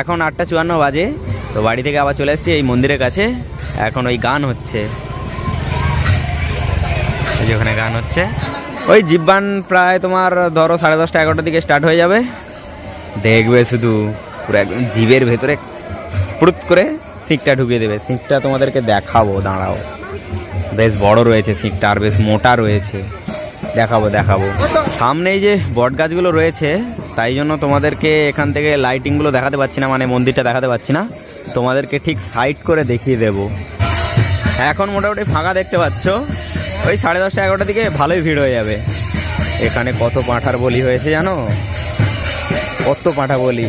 এখন আটটা চুয়ান্ন বাজে, তো বাড়ি থেকে আবার চলে এসেছি এই মন্দিরের কাছে। এখন ওই গান হচ্ছে। এই যে ওখানে গান হচ্ছে। ওই জিব্বান প্রায় তোমার ধরো সাড়ে দশটা এগারোটার দিকে স্টার্ট হয়ে যাবে। দেখবে শুধু পুরো একদম জিভের ভেতরে পুরুত করে সিঁকটা ঢুকিয়ে দেবে। সিঁকটা তোমাদেরকে দেখাবো, দাঁড়াও। বেশ বড় রয়েছে সিঁকটা আর বেশ মোটা রয়েছে। দেখাবো দেখাবো। সামনেই যে বট গাছগুলো রয়েছে, তাই জন্য তোমাদেরকে এখান থেকে লাইটিংগুলো দেখাতে পাচ্ছি না মানে মন্দিরটা দেখাতে পাচ্ছি না। তোমাদেরকে ঠিক সাইড করে দেখিয়ে দেবো। এখন মোটামুটি ফাঁকা দেখতে পাচ্ছ। ওই সাড়ে দশটা এগারোটার দিকে ভালোই ভিড় হয়ে যাবে। এখানে কত পাঁঠার বলি হয়েছে জানো? কত পাঁঠা বলি।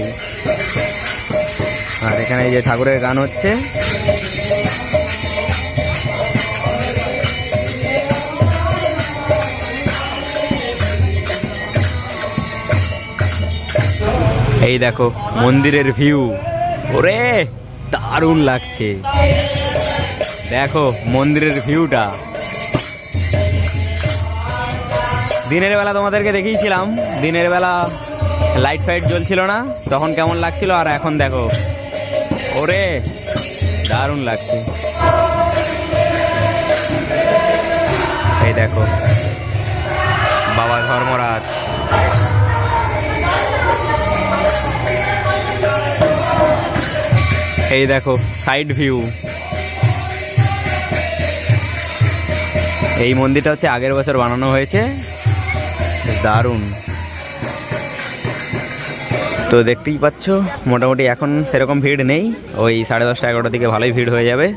আর এখানে এই যে ঠাকুরের গান হচ্ছে। এই দেখো, মন্দিরের ভিউ ওরে, দারুণ লাগছে। দেখো, মন্দিরের ভিউটা দিনের বেলা তোমাদেরকে দেখিয়েছিলাম। দিনের বেলা লাইট ফাইট জ্বলছিল না, তখন কেমন লাগছিল, আর এখন দেখো। ওরে, দারুণ লাগছে। এই দেখো, বাবা ধর্মরাজ। এই দেখো সাইড ভিউ এই মন্দিরটা হচ্ছে আগের বছর বানানো হয়েছে। দারুণ। তো দেখতেই পাচ্ছ, মোটামুটি এখন সেরকম ভিড় নেই। ওই সাড়ে দশটা এগারোটার দিকে ভালোই ভিড় হয়ে যাবে।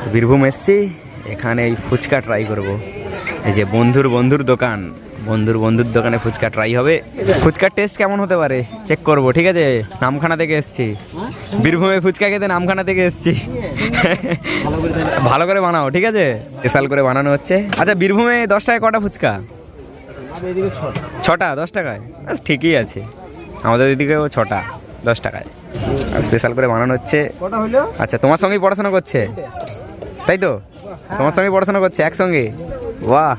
তো বীরভূম এসছি, এখানে এই ফুচকা ট্রাই করব। এই যে বন্ধুর বন্ধুর দোকান। বন্ধুর বন্ধুর দোকানে ফুচকা ট্রাই হবে। ফুচকার টেস্ট কেমন হতে পারে? চেক করব ঠিক আছে? নামখানা থেকে এসছি। বীরভূমে ফুচকা খেতে নামখানা থেকে এসছি। ভালো করে বানাও ঠিক আছে? স্পেশাল করে বানানো হচ্ছে। আচ্ছা বীরভূমে দশ টাকায় কটা ফুচকা? ছটা। দশ টাকায়? ঠিকই আছে। আমাদের এদিকেও ছটা দশ টাকায়। স্পেশাল করে বানানো হচ্ছে। আচ্ছা তোমার সঙ্গেই পড়াশোনা করছে? তাই তো? তোমার সঙ্গেই পড়াশোনা করছে একসঙ্গে? বাহ!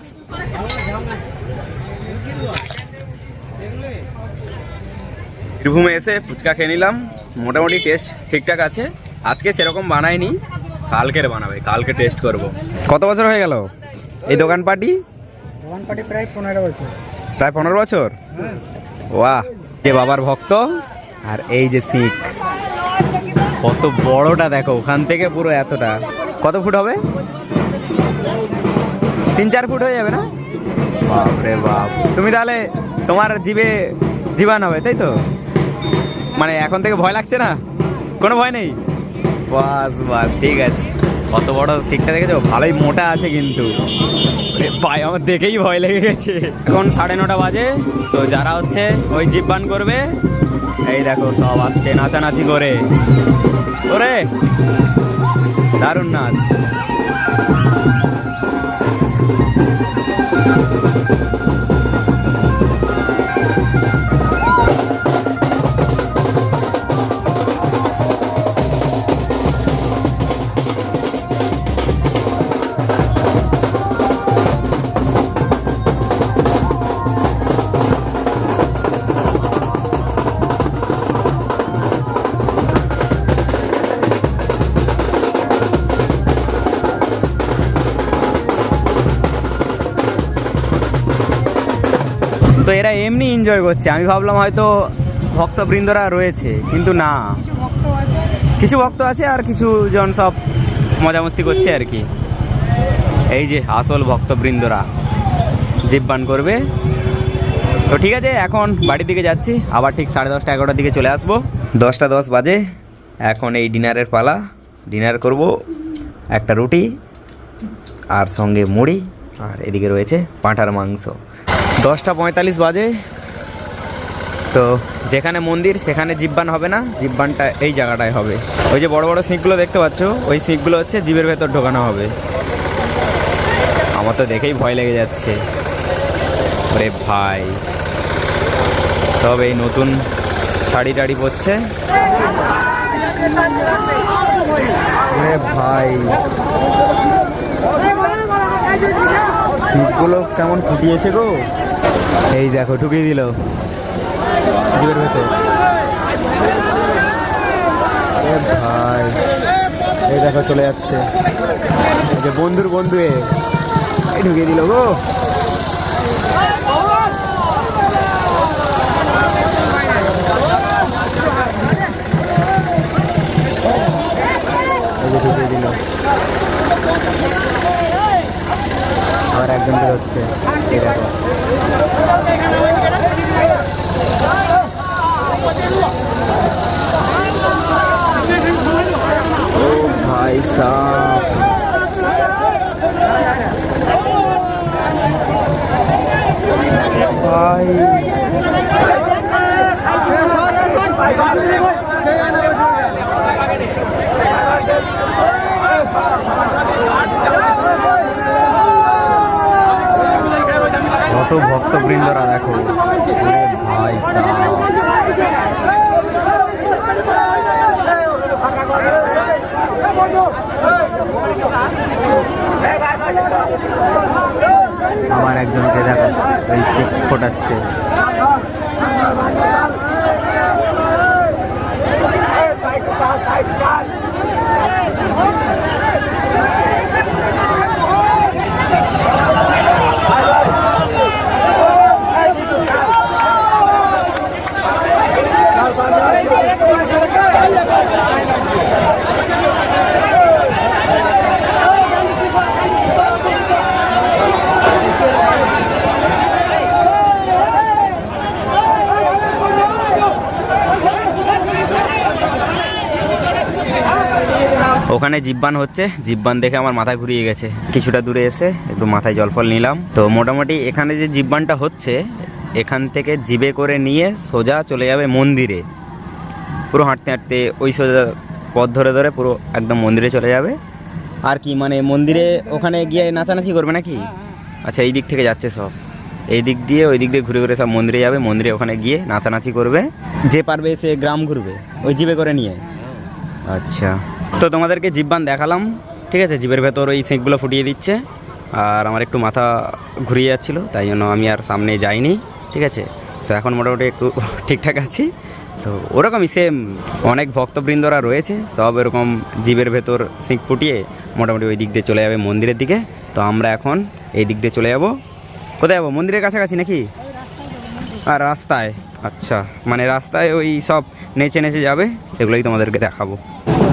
বীরভূমে এসে ফুচকা খেয়ে নিলাম। মোটামুটি টেস্ট ঠিকঠাক আছে। আজকে সেরকম বানাইনি কালকের বানাবে কালকে টেস্ট করব। কত বছর হয়ে গেল? এই দোকান পার্টি? দোকান পাটি প্রায় পনেরো বছর। প্রায় পনেরো বছর? বাহ যে বাবার ভক্ত। আর এই যে শিখ কত বড়টা দেখো ওখান থেকে পুরো এতটা। কত ফুট হবে? তিন চার ফুট হয়ে যাবে না? বাপরে বাপ। তুমি তাহলে তোমার জিভে জীবান হবে তাই তো? মানে এখন থেকে ভয় লাগছে না? কোনো ভয় নেই? বাস বাস, ঠিক আছে। কত বড় শিখটা দেখেছ? ভালোই মোটা আছে কিন্তু। ভাই, আমার দেখেই ভয় লেগে গেছে। এখন সাড়ে নটা বাজে, তো যারা হচ্ছে ওই জিব্বান করবে, এই দেখো, সব আসছে নাচানাচি করে। ওরে, দারুণ নাচ। তো এরা এমনি এনজয় করছে। আমি ভাবলাম হয়তো ভক্তবৃন্দরা রয়েছে, কিন্তু না। কিছু ভক্ত আছে আর কিছু জন সব মজামস্তি করছে আর কি। এই যে আসল ভক্তবৃন্দরা, জিব্বান করবে। তো ঠিক আছে, এখন বাড়ির দিকে যাচ্ছি। আবার ঠিক সাড়ে দশটা এগারোটার দিকে চলে আসব। দশটা দশ বাজে। এখন এই ডিনারের পালা। ডিনার করব একটা রুটি আর সঙ্গে মুড়ি। আর এদিকে রয়েছে পাঁঠার মাংস। দশটা পঁয়তাল্লিশ বাজে। তো যেখানে মন্দির, সেখানে জিব্বান হবে না, জিব্বানটা এই জায়গাটায় হবে। ওই যে বড় বড় সিঁকগুলো দেখতে পাচ্ছ, ওই সিঁকগুলো হচ্ছে জীবের ভেতর ঢোকানো হবে। আমার তো দেখেই ভয় লেগে যাচ্ছে। ওরে ভাই। সব এই নতুন শাড়ি টাড়ি পরছে। ভাই। সিটগুলো কেমন ফুটিয়েছে গো? এই দেখো, ঢুকিয়ে দিল। এ ভাই, এই দেখো চলে যাচ্ছে। যে বন্ধুর বন্ধু এ। ঢুকিয়ে দিল গো এই যে ঢুকিয়ে দিল ও ভাই ভাই কত ভক্তবৃন্দরা দেখো ভাই আমার একজনকে দেখো ওই কেক ফোটাচ্ছে ওখানে জিব্বান হচ্ছে। জিব্বান দেখে আমার মাথা ঘুরিয়ে গেছে। কিছুটা দূরে এসে একটু মাথায় জল ফল নিলাম। তো মোটামুটি এখানে যে জিব্বানটা হচ্ছে, এখান থেকে জিবে করে নিয়ে সোজা চলে যাবে মন্দিরে। পুরো হাঁটতে হাঁটতে ওই সোজা পথ ধরে ধরে পুরো একদম মন্দিরে চলে যাবে। আর কি মানে মন্দিরে ওখানে গিয়ে নাচানাচি করবে নাকি? আচ্ছা এই দিক থেকে যাচ্ছে সব। এই দিক দিয়ে, ওই দিক দিয়ে ঘুরে ঘুরে সব মন্দিরে যাবে। মন্দিরে ওখানে গিয়ে নাচানাচি করবে। যে পারবে সে গ্রাম ঘুরবে। ওই জিবে করে নিয়ে। আচ্ছা। তো তোমাদেরকে জিব্বান দেখালাম ঠিক আছে? জিভের ভেতর ওই সেঁকগুলো ফুটিয়ে দিচ্ছে আর আমার একটু মাথা ঘুরিয়ে যাচ্ছিল তাই জন্য আমি আর সামনে যাইনি ঠিক আছে? তো এখন মোটামুটি একটু ঠিকঠাক আছি। তো ওরকমই সেম অনেক ভক্তবৃন্দরা রয়েছে সব এরকম জীবের ভেতর সিঁক ফুটিয়ে মোটামুটি ওই দিক দিয়ে চলে যাবে মন্দিরের দিকে। তো আমরা এখন এই দিক দিয়ে চলে যাব। কোথায় যাব? মন্দিরের কাছাকাছি নাকি? আর রাস্তায় আচ্ছা মানে রাস্তায় ওই সব নেচে নেচে যাবে সেগুলোই তোমাদেরকে দেখাবো।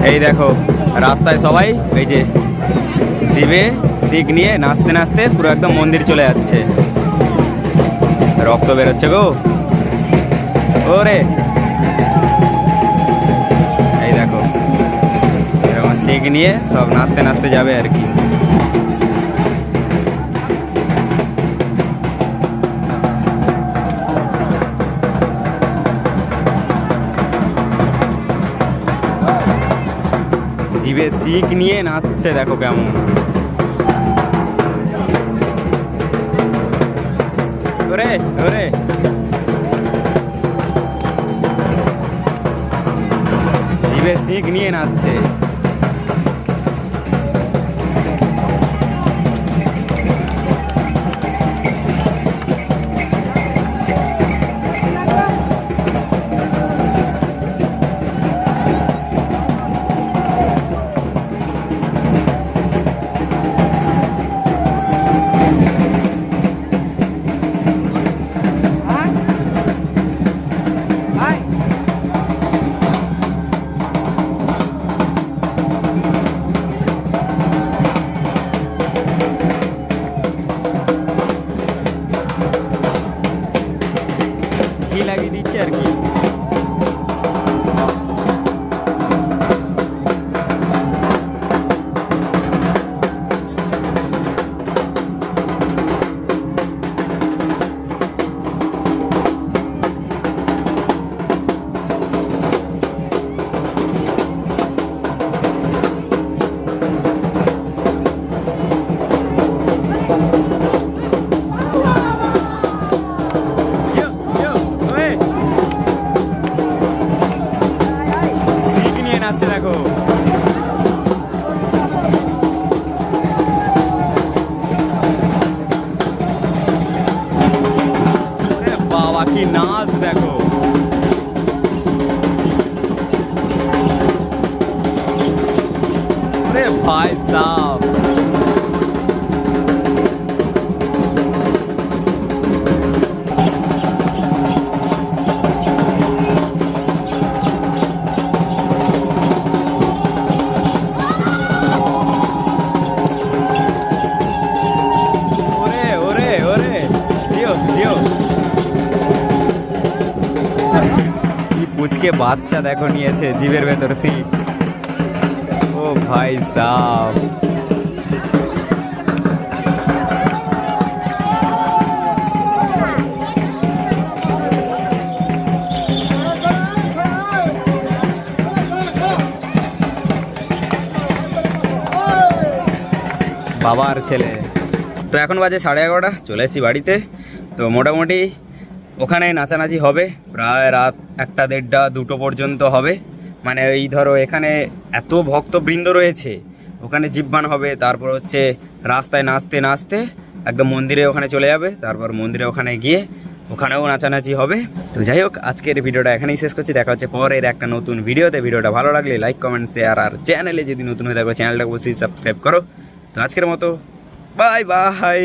এই দেখো, রাস্তায় সবাই এই যে জিবে শিখ নিয়ে নাচতে নাচতে পুরো একদম মন্দির চলে যাচ্ছে। রক্ত বেরোচ্ছে গো। ও রে এই দেখো, এরকম শিখ নিয়ে সব নাচতে নাচতে যাবে আর কি। শিখ নিয়ে নাচছে দেখো কেমন। ওরে ওরে জিভে শিখ নিয়ে নাচছে। বাবা কি নাচ দেখো। अरे भाई साहब কি বাচ্চা দেখো নিয়েছে জিভের ভেতর সিট ও ভাই সাহ বাবার ছেলে। তো এখন বাজে সাড়ে এগারোটা, চলে এসেছি বাড়িতে। তো মোটামুটি ওখানে নাচানাচি হবে। প্রায় রাত একটা, দেড়টা, দুটো পর্যন্ত হবে। মানে এই ধরো এখানে এত ভক্তবৃন্দ রয়েছে, ওখানে জিব্বান হবে, তারপর হচ্ছে রাস্তায় নাচতে নাচতে একদম মন্দিরে ওখানে চলে যাবে, তারপর মন্দিরে ওখানে গিয়ে ওখানেও নাচানাচি হবে। তো যাই হোক, আজকের ভিডিওটা এখানেই শেষ করছি। দেখা হচ্ছে পরের একটা নতুন ভিডিওতে। ভিডিওটা ভালো লাগলে লাইক, কমেন্ট শেয়ার আর চ্যানেলে যদি নতুন হয়ে থাকো চ্যানেলটা অবশ্যই সাবস্ক্রাইব করো। তো আজকের মতো বাই বাই